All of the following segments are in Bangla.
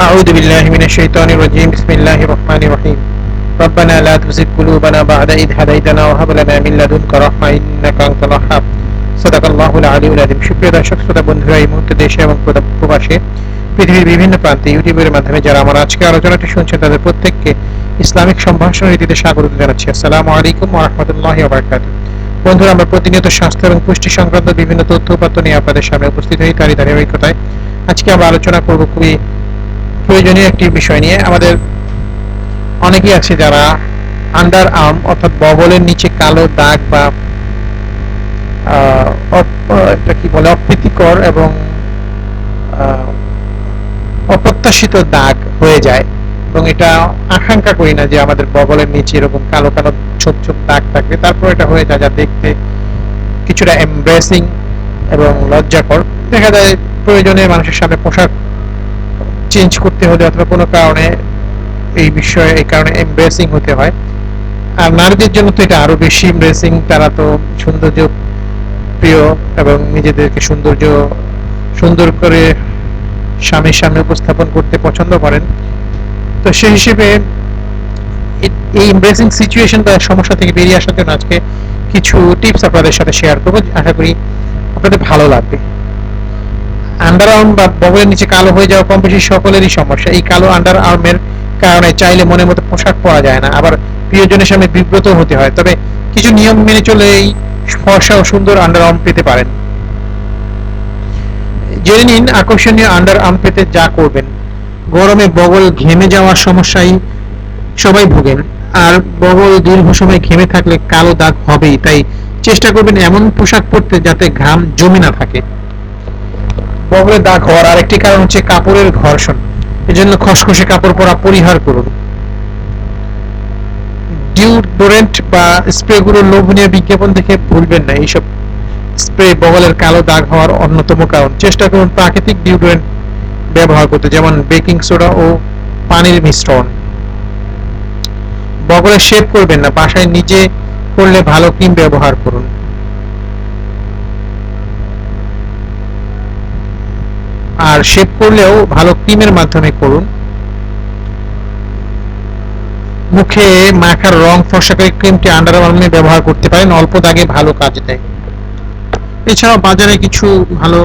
أعوذ بالله من الشيطان الرجيم بسم الله الرحمن الرحيم ربنا لا تزغ قلوبنا بعد إذ هديتنا وهب لنا من لدنك رحمة إنك أنت الوهاب صدق الله العلي العظيم সুপ্রিয় দর্শক শ্রোতা বন্ধুরা এই মুহূর্তে দেশে এবং প্রদা- প্রবাসে পৃথিবীর বিভিন্ন প্রান্তে ইউটিউবের মাধ্যমে যারা আমার আজকে আলোচনাটি শুনছেন তাদের প্রত্যেককে ইসলামিক সম্ভাষণ রীতিতে স্বাগত জানাচ্ছি আসসালামু আলাইকুম ওয়া রাহমাতুল্লাহি ওয়া বারাকাতুহু বন্ধুরা আমরা প্রতিনিয়ত স্বাস্থ্য এবং পুষ্টি সংক্রান্ত বিভিন্ন তথ্য উপাত্ত নিয়ে আপনাদের সামনে উপস্থিত হই তারই ধারাবাহিকতায় আজকে আমরা আলোচনা করব খুবই প্রয়োজনীয় একটি বিষয় নিয়ে আমাদের অনেকেই আছে যারা আন্ডার আর্ম অর্থাৎ বগলের নিচে কালো দাগ বা এটা কি বলে, অপ্রীতিকর এবং অপ্রত্যাশিত দাগ হয়ে যায়। এবং এটা আকাঙ্ক্ষা করি না যে আমাদের বগলের নিচে এরকম কালো কালো ছোপ ছোপ দাগ থাকবে। তারপর এটা হয়ে যায় যা দেখতে কিছুটা এমব্রেসিং এবং লজ্জাকর। দেখা যায় প্রয়োজনে মানুষের সামনে পোশাক চেঞ্জ করতে হলে অথবা কোনো কারণে এই বিষয়ে, এই কারণে এমব্রেসিং হতে হয়। আর নারীদের জন্য তো এটা আরও বেশি এমব্রেসিং তারা তো সৌন্দর্য প্রিয় এবং নিজেদেরকে সৌন্দর্য, সুন্দর করে স্বামীর সামনে উপস্থাপন করতে পছন্দ করেন। তো সেই হিসেবে এই এমব্রেসিং সিচুয়েশন বা সমস্যা থেকে বেরিয়ে আসার জন্য আজকে কিছু টিপস আপনাদের সাথে শেয়ার করব। আশা করি আপনাদের ভালো লাগবে। আন্ডার আর্ম বা বগলের নিচে কালো হয়ে যাওয়া কম বেশি সকলেরই সমস্যা। এই কালো আন্ডার আর্মের কারণে চাইলে মনের মতো পোশাক পরা যায় না। আবার প্রিয়জনের সামনে বিব্রত হতে হয়। তবে কিছু নিয়ম মেনে চলে এই ফর্সা ও সুন্দর আন্ডার আর্ম পেতে পারেন। জেনে নিন আকর্ষণীয় আন্ডার আর্ম পেতে যা করবেন। গরমে বগল ঘেমে যাওয়ার সমস্যায় সবাই ভোগেন। আর বগল দীর্ঘ সময় ঘেমে থাকলে কালো দাগ হবেই। তাই চেষ্টা করবেন এমন পোশাক পরতে যাতে ঘাম জমে না থাকে। বগলে দাগ হওয়ার আরেকটি কারণ হচ্ছে কাপড়ের ঘর্ষণ। এজন্য খসখসে কাপড় পরা পরিহার করুন। ডিউডোরেন্ট বা স্প্রে গুলোর লোভনীয় বিজ্ঞাপন দেখে ভুলবেন না। এইসব স্প্রে বগলের কালো দাগ হওয়ার অন্যতম কারণ। চেষ্টা করুন প্রাকৃতিক ডিউডোরেন্ট ব্যবহার করতে, যেমন বেকিং সোডা ও পানির মিশ্রণ। বগলে শেভ করবেন না, বাসায় নিজে করলে ভালো ক্রিম ব্যবহার করুন। আর শেভ করলেও ভালো ক্রিমের মাধ্যমে করুন। মুখে মাখার রং ফর্সাকারী ক্রিমটি আন্ডার আর্মে ব্যবহার করতে পারেন, অল্প দাগে ভালো কাজ দেয়। এছাড়াও বাজারে কিছু ভালো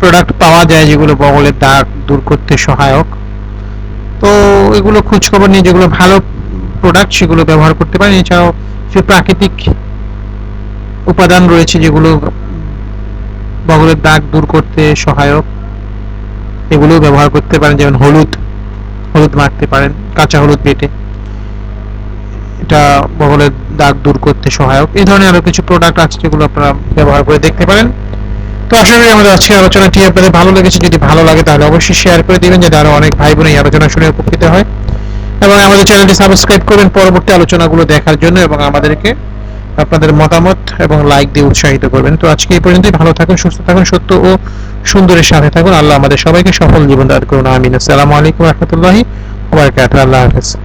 প্রোডাক্ট পাওয়া যায় যেগুলো বগলের দাগ দূর করতে সহায়ক। তো এগুলো খোঁজখবর নিয়ে যেগুলো ভালো প্রোডাক্ট সেগুলো ব্যবহার করতে পারেন। এছাড়াও যে প্রাকৃতিক উপাদান রয়েছে যেগুলো বগলের দাগ দূর করতে সহায়ক। এগুলো ব্যবহার করতে পারেন, যেমন হলুদ হলুদ মাখতে পারেন, কাঁচা হলুদ বেটে এটা বগলের দাগ দূর করতে সহায়ক। এই ধরনের আরও কিছু প্রোডাক্ট আছে যেগুলো আপনারা ব্যবহার করে দেখতে পারেন। তো আশা করি আমাদের আজকের আলোচনাটি আপনাদের ভালো লেগেছে। যদি ভালো লাগে তাহলে অবশ্যই শেয়ার করে দিবেন, যাতে আরও অনেক ভাই বোন এই আলোচনা শুনে উপকৃত হয়। এবং আমাদের চ্যানেলটি সাবস্ক্রাইব করবেন পরবর্তী আলোচনাগুলো দেখার জন্য এবং আমাদেরকে আপনাদের মতামত এবং লাইক দিয়ে উৎসাহিত করবেন। তো আজকে এই পর্যন্তই। ভালো থাকুন, সুস্থ থাকুন, সত্য ও সুন্দরের সাথে থাকুন। আল্লাহ আমাদের সবাইকে সফল জীবন দান করুন। আমিন। আসসালামু আলাইকুম রহমতুল্লাহি ওয়া আল্লাহ হাফেজ।